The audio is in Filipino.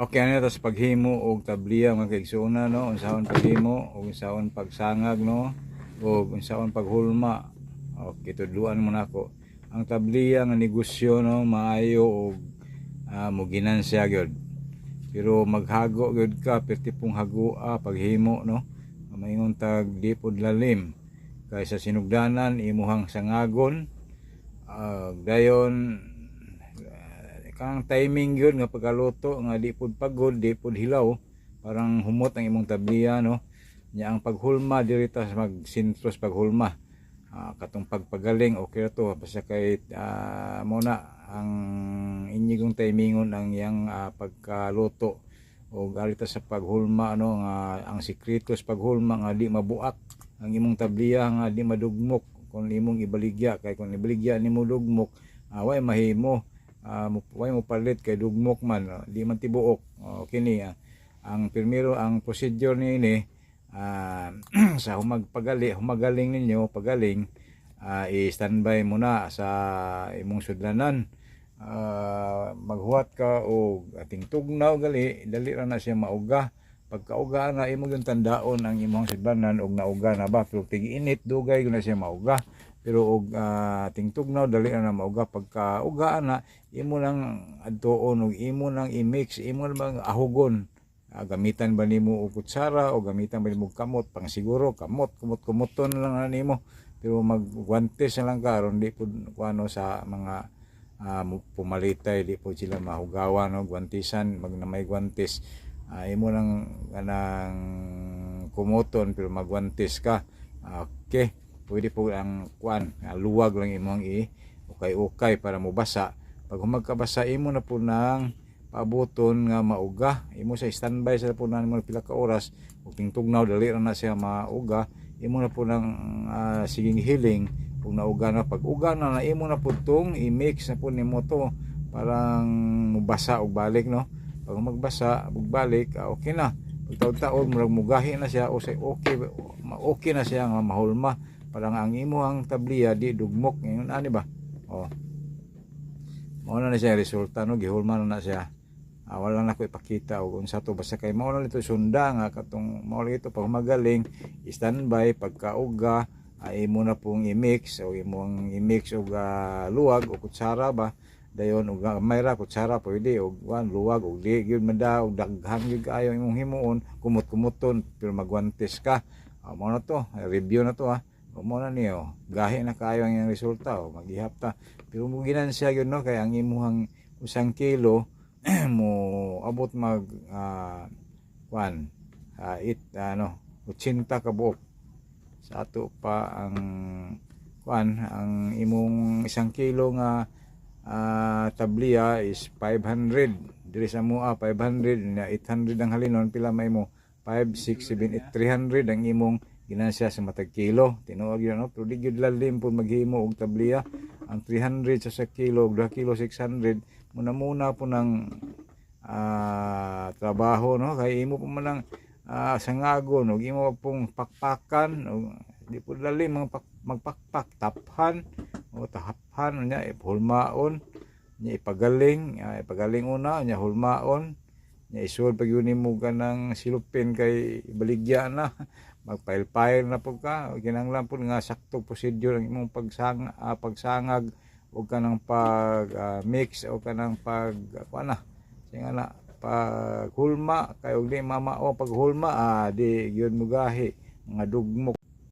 Okay ano tas paghimo og tabliya mga kaigsoona no unsahon paghimo og unsahon pagsangag no og unsahon paghulma. Okay tudluan mo nako. Ang tabliya nga negosyo no maayo og uh, mo ginansya gyud. Pero maghago gyud ka perti pong hagoa paghimo no. Maingon tag di lalim kaysa sinugdanan imuhang sangagon uh, dayon kang timing yun nga pagkaluto nga di pud pagod di pud hilaw. Parang humot ang imong tabliya no? Nya ang paghulma dirita sa magsintros paghulma. Ah, katong pagpagaling okay to. Basta kay uh, mo ang inyigong timingon ang yang ah, pagkaluto. O galita sa paghulma ano nga ang sikreto sa paghulma nga di mabuak ang imong tabliya nga di madugmok. Kung imong ibaligya kay kung ibaligya nimo dugmok uh, way mahimo uh, way mo palit kay dugmok man ah, di man tibuok. Uh, kini ah. ang primero ang procedure ni ah, sa humagpagali humagaling ninyo pagaling ah, i-standby muna sa imong sudlanan. Ah, maghuwat ka o ating tugnaw gali dali ra na siya mauga. Pagkauga na imo yung tandaon ang imong sudlanan og nauga na ba? Pero tig init dugay na siya mauga pero og ah, ating tugnaw dali na mauga. Pagka uga na imo lang adtuon og imo nang i-mix imo lang ahugon. Ah, gamitan ba nimo og kutsara o gamitan ba nimo kamot pang siguro kamot kumot kumuton lang na nimo. Pero magguantes na lang karon di pud kuano sa mga ah, mu- pumalitay di po sila mahugawan no? Guantisan mag na may guantes. Ah, imo lang kanang kumuton pero magguantes ka. Ah, okay pwede po ang kuan ah, luwag lang imong i ukay-ukay para mubasa pag humagkabasa imo na po nang paaboton nga mauga. Imo sa standby sa po na mo pila ka oras. Ug tugnaw dali ra na siya mauga. Imo na po ng ah, siging healing kung nauga na pag uga na na imo na po tong i-mix na po nimo to parang mubasa og balik no? Pag magbasa ug balik ah, okay na. Pag taon-taon murag mugahi na siya o say okay okay na siya nga mahulma parang ang imo ang tabliya di dugmok. Ngayon ani ba? Oh. Mao na siya resulta no? Gihulma na siya. Ah, wala na ko ipakita og unsa to. Basta kay mao na nito sunda nga katong mao ito pag magaling standby pagkauga ay imo na pong i-mix. O imong i-mix og ah, luwag o kutsara ba? Dayon og ah, mayra kutsara pwede. Og wan luwag og di gyud mada og daghan gyud kaayo imong himuon. Kumot-kumuton pero magwantes ka. Ah, mao na to. Review na to ha o mo na niyo gahi na kaayo ang iyang resulta o maghihap ta pero mo ginansya gyud no kay ang imuhang usang kilo mo abot mag ah, kwan ah, it ano 80 ka buok. Sa ato pa ang kwan ang imong isang kilo nga ah, tabliya is 500 diri sa mua 500 na 800 ang halinon pila may mo? 5 6 7 8 300 ang imong ginansya sa matag kilo. Tinuod yun no? Pero di gyud lalim pud maghimo og tabliya. Ang 300 sa sa kilo og 2 kilo 600 muna muna po ng ah, trabaho no? Kay imo po man ang ah, sangagon og imo pong pakpakan og di po lalim mga pak, magpakpak taphan o tahaphan nya ipulmaon nya ipagaling ah, ipagaling una nya hulmaon nya isul pag yun mo ka ng silupin kay baligya na magpail-pail na po ka. Kinanglan po nga sakto procedure ang imong pagsang ah, pagsangag. O ka ng pag ah, mix o ka ng pag uh, na. Singa na pag hulma kay og di mama o pag hulma ah, di gyud mo gahi mga dugmok